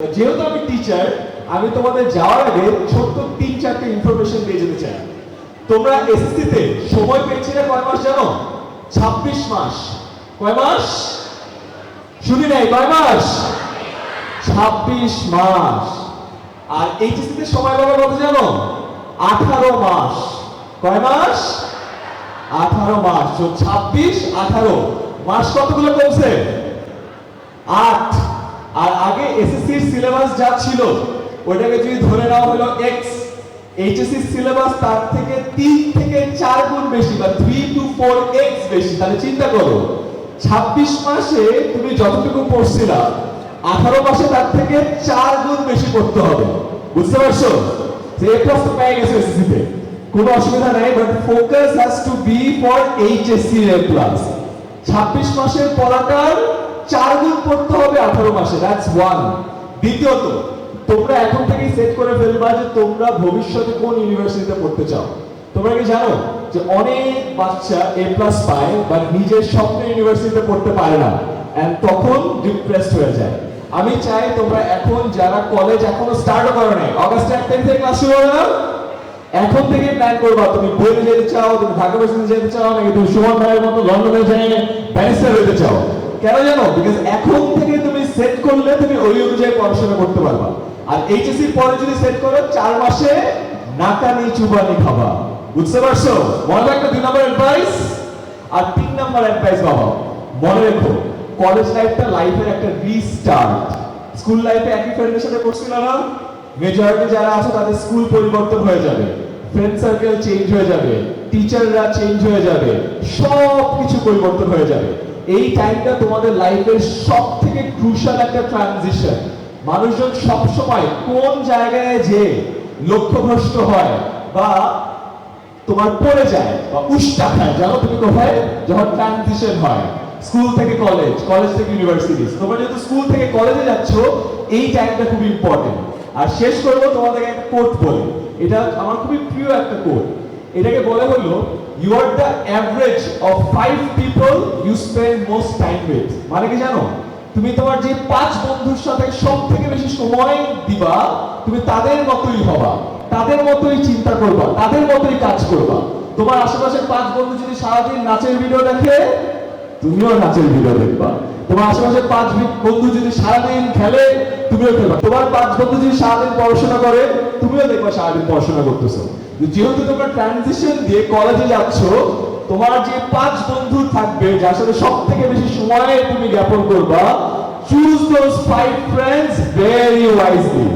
যেহেতু আমি টিচার আমি তোমাদের যাওয়ার আগে ছোট্ট তিন চারটে ইনফরমেশন দিয়ে যেতে চাই। তোমরা এসএসসি তে সময় পেয়েছিলে কয় মাস জানো? ছাব্বিশ মাস। কয় মাস? শুনি নাই, কয় মাস? ছাব্বিশ মাস। আর এইচএসসি তে সময় পাবে কত জানো? আঠারো মাস। কয় মাস? আঠারো মাস। ছাব্বিশ, আঠারো। মাস কতগুলো কমছে? আট। আর আগে এসএসসি সিলেবাস যা ছিল ওটাকে যদি ধরে নেওয়া হলো এক্স এইচএসসি সিলেবাস তার থেকে তিন থেকে চার গুণ বেশি বা থ্রি টু ফোর এক্স বেশি। তাহলে চিন্তা করো, ছাব্বিশ মাসে তুমি যতটুকু পড়ছিলা আঠারো মাসে তার থেকে চার গুণ বেশি পড়তে হবে। বুঝতে পারছ? যে তো পেয়ে গেছে এসএসসি তে। কোনো অসুবিধা নাই but focus has to be for HSC A plus ছাব্বিশ মাসের পড়াটার চার গুণ পড়তে হবে আঠারো মাসে দ্যাটস ওয়ান দ্বিতীয়ত, তোমরা এখন থেকেই সেট করে ফেলবা যে তোমরা ভবিষ্যতে কোন ইউনিভার্সিটিতে পড়তে চাও। তোমরা কি জানো যে অনেক বাচ্চা এ প্লাস পায় বাট নিজের স্বপ্নের ইউনিভার্সিটিতে পড়তে পারে না তখন ডিপ্রেসড হয়ে যায়। আমি চাই তোমরা এখন যারা কলেজ এখনও স্টার্ট করো নাই অগাস্ট এক তারিখ থেকে ক্লাস শুরু হবে না? এখন থেকে প্ল্যান করবা, তুমি বইতে যেতে চাও, তুমি ঢাকা বিশ্ববিদ্যালয়ে যেতে চাও, নাকি তুমি সুমন ভাইয়ের মতো লন্ডনে যেয়ে ব্যারিস্টার হতে চাও। কেন জানো? বিকজ এখন থেকে তুমি সেট করলে তুমি ওই অনুযায়ী পড়াশোনা করতে পারবা। আর এইচএসসি পরে যদি সেট করো, চার মাসে নাকানি চুবানি খাবা। বুঝতে পারছ? মনে রাখবে দুই নম্বর অ্যাডভাইস আর তিন নম্বর অ্যাডভাইস বাবা, মনে রেখো কলেজ লাইফটা লাইফের একটা রিস্টার্ট স্কুল লাইফে একই ফ্রেন্ডের সাথে করছিল না? মেজরিটি যারা আছে, তাদের স্কুল পরিবর্তন হয়ে যাবে। ফ্রেন্ড সার্কেল চেঞ্জ হয়ে যাবে। টিচাররা চেঞ্জ হয়ে যাবে সব কিছু পরিবর্তন হয়ে যাবে। এই টাইমটা তোমাদের লাইফের সব থেকে ক্রুশাল একটা ট্রানজিশন মানুষজন সব সময় কোন জায়গায় যে লক্ষ্যভ্রষ্ট হয় বা তোমার পড়ে যায় বা উষ্টা খায়, জানো তুমি কোথায়? যখন ট্রানজিশন হয়। স্কুল থেকে কলেজ কলেজ থেকে ইউনিভার্সিটি তোমরা যেহেতু স্কুল থেকে কলেজে যাচ্ছ, এই টাইমটা খুব ইম্পর্টেন্ট আর শেষ করব তোমাদের একটা কোট বলে। এটা আমার খুবই প্রিয় একটা কোট এটাকে বলে হলো you are the average of five people you spend most time with মানে কি জানো? তুমি তোমার যে পাঁচ বন্ধুর সাথে সব থেকে বেশি সময় দিবা, তুমি তাদের মতোই হবা, তাদের মতোই চিন্তা করবা, তাদের মতোই কাজ করবা। তোমার আশেপাশের পাঁচ বন্ধু যদি সারাদিন নাচের ভিডিও দেখে, তুমিও নাচের ভিডিও দেখবা। তোমার আশেপাশে পাঁচ বন্ধু যদি সারাদিন খেলে, তুমিও খেলবা। তোমার পাঁচ বন্ধু যদি সারাদিন পড়াশোনা করে, তুমিও দেখবা সারাদিন পড়াশোনা করতেছো। যেহেতু তোমরা ট্রানজিশন দিয়ে কলেজে যাচ্ছ, তোমার যে পাঁচ বন্ধু থাকবে, যার সাথে সব থেকে বেশি সময় তুমি জ্ঞাপন করবা choose those five friends very wisely